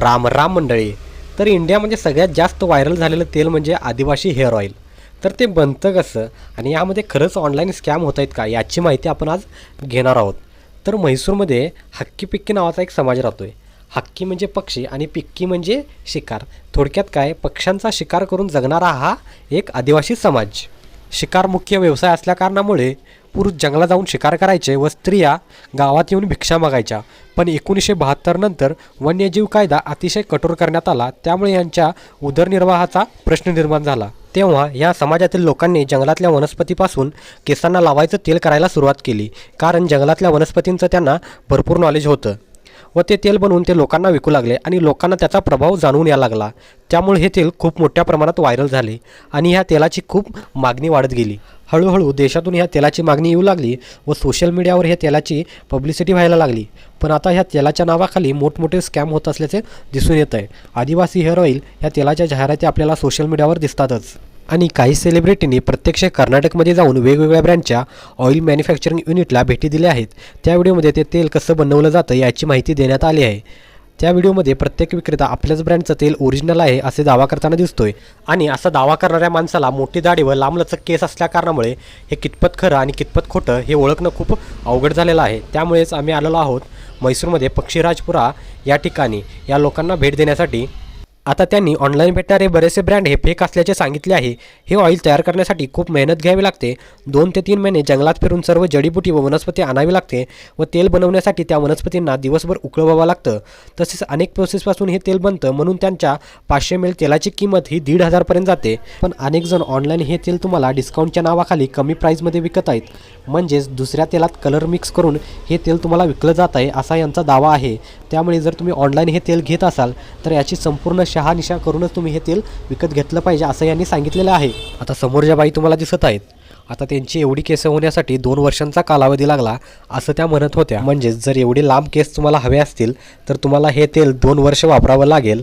राम राम मंडळी. तर इंडियामध्ये म्हणजे सगळ्यात जास्त व्हायरल झालेलं तेल म्हणजे आदिवासी हेअर ऑईल तर ते बनतं कसं? आणि यामध्ये खरंच ऑनलाईन स्कॅम होत आहेत का? याची माहिती आपण आज घेणार आहोत. तर म्हैसूरमध्ये हक्की पिक्की नावाचा एक समाज राहतो आहे हक्की म्हणजे पक्षी आणि पिक्की म्हणजे शिकार. थोडक्यात काय? पक्ष्यांचा शिकार करून जगणारा हा एक आदिवासी समाज. शिकार मुख्य व्यवसाय असल्या कारणामुळे पुरुष जंगलात जाऊन शिकार करायचे व स्त्रिया गावात येऊन भिक्षा मागायच्या. पण एकोणीसशे बहात्तर नंतर वन्यजीव कायदा अतिशय कठोर करण्यात आला. त्यामुळे यांच्या उदरनिर्वाहाचा प्रश्न निर्माण झाला. तेव्हा या समाजातील लोकांनी जंगलातल्या वनस्पतीपासून केसांना लावायचं तेल करायला सुरुवात केली. कारण जंगलातल्या वनस्पतींचं त्यांना भरपूर नॉलेज होतं. व ते तेल बनवून ते लोकांना विकू लागले आणि लोकांना त्याचा प्रभाव जाणून यायला लागला. त्यामुळे हे तेल खूप मोठ्या प्रमाणात व्हायरल झाले आणि ह्या तेलाची खूप मागणी वाढत गेली. हळूहळू देशातून ह्या तेलाची मागणी येऊ लागली व सोशल मीडियावर ह्या तेलाची पब्लिसिटी व्हायला लागली. पण आता ह्या तेलाच्या नावाखाली मोठमोठे स्कॅम होत असल्याचे दिसून येत आहे आदिवासी हेअर ऑइल ह्या तेलाच्या जाहिराती आपल्याला सोशल मीडियावर दिसतातच. आणि काही सेलिब्रिटींनी प्रत्यक्ष कर्नाटकमध्ये जाऊन वेगवेगळ्या ब्रँडच्या ऑइल मॅन्युफॅक्चरिंग युनिटला भेटी दिल्या आहेत. त्या व्हिडिओमध्ये ते तेल कसं बनवलं जातं याची माहिती देण्यात आली आहे. त्या व्हिडिओमध्ये प्रत्येक विक्रेता आपल्याच ब्रँडचं तेल ओरिजिनल आहे असे दावा करताना दिसतोय. आणि असा दावा करणाऱ्या माणसाला मोठी दाढी व लांबलचक केस असल्या कारणामुळे हे कितपत खरं आणि कितपत खोटं हे ओळखणं खूप अवघड झालेलं आहे. त्यामुळेच आम्ही आलेलो आहोत म्हैसूरमध्ये पक्षीराजपुरा या ठिकाणी. या लोकांना भेट देण्यासाठी आता त्यांनी ऑनलाईन भेटणारे बरेचसे ब्रँड हे फेक असल्याचे सांगितले आहे. हे ऑइल तयार करण्यासाठी खूप मेहनत घ्यावी लागते. दोन ते तीन महिने जंगलात फिरून सर्व जडीबुटी व वनस्पती आणावी लागते व तेल बनवण्यासाठी त्या वनस्पतींना दिवसभर उकळवावं लागतं. तसेच अनेक प्रोसेसपासून हे तेल बनतं म्हणून त्यांच्या पाचशे मेल तेलाची किंमत ही दीड हजारपर्यंत जाते. पण अनेक जण ऑनलाईन हे तेल तुम्हाला डिस्काउंटच्या नावाखाली कमी प्राईजमध्ये विकत आहेत. म्हणजेच दुसऱ्या तेलात कलर मिक्स करून हे तेल तुम्हाला विकलं जात आहे असा यांचा दावा आहे. त्यामुळे जर तुम्ही ऑनलाईन हे तेल घेत असाल तर याची संपूर्ण शहानिशा करूनच तुम्ही हे तेल विकत घेतलं पाहिजे असं यांनी सांगितलेलं आहे. आता समोर ज्या बाई तुम्हाला दिसत आहेत. आता त्यांची एवढी केस होण्यासाठी दोन वर्षांचा कालावधी लागला असं त्या म्हणत होत्या. म्हणजेच जर एवढे लांब केस तुम्हाला हवे असतील तर तुम्हाला हे तेल दोन वर्ष वापरावं लागेल.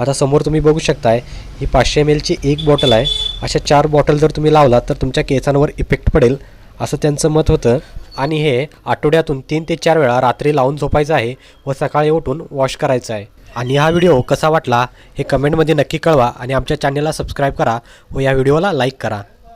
आता समोर तुम्ही बघू शकताय ही पाचशे एम एलची एक बॉटल आहे. अशा चार बॉटल जर तुम्ही लावलात तर तुमच्या केसांवर इफेक्ट पडेल असं त्यांचं मत होतं. आणि हे आठवड्यातून तीन ते चार वेळा रात्री लावून झोपायचं आहे व सकाळी उठून वॉश करायचं आहे. आणि हा व्हिडिओ कसा वाटला हे कमेंटमध्ये नक्की कळवा आणि आमच्या चॅनलला सबस्क्राईब करा व या व्हिडिओला लाईक करा.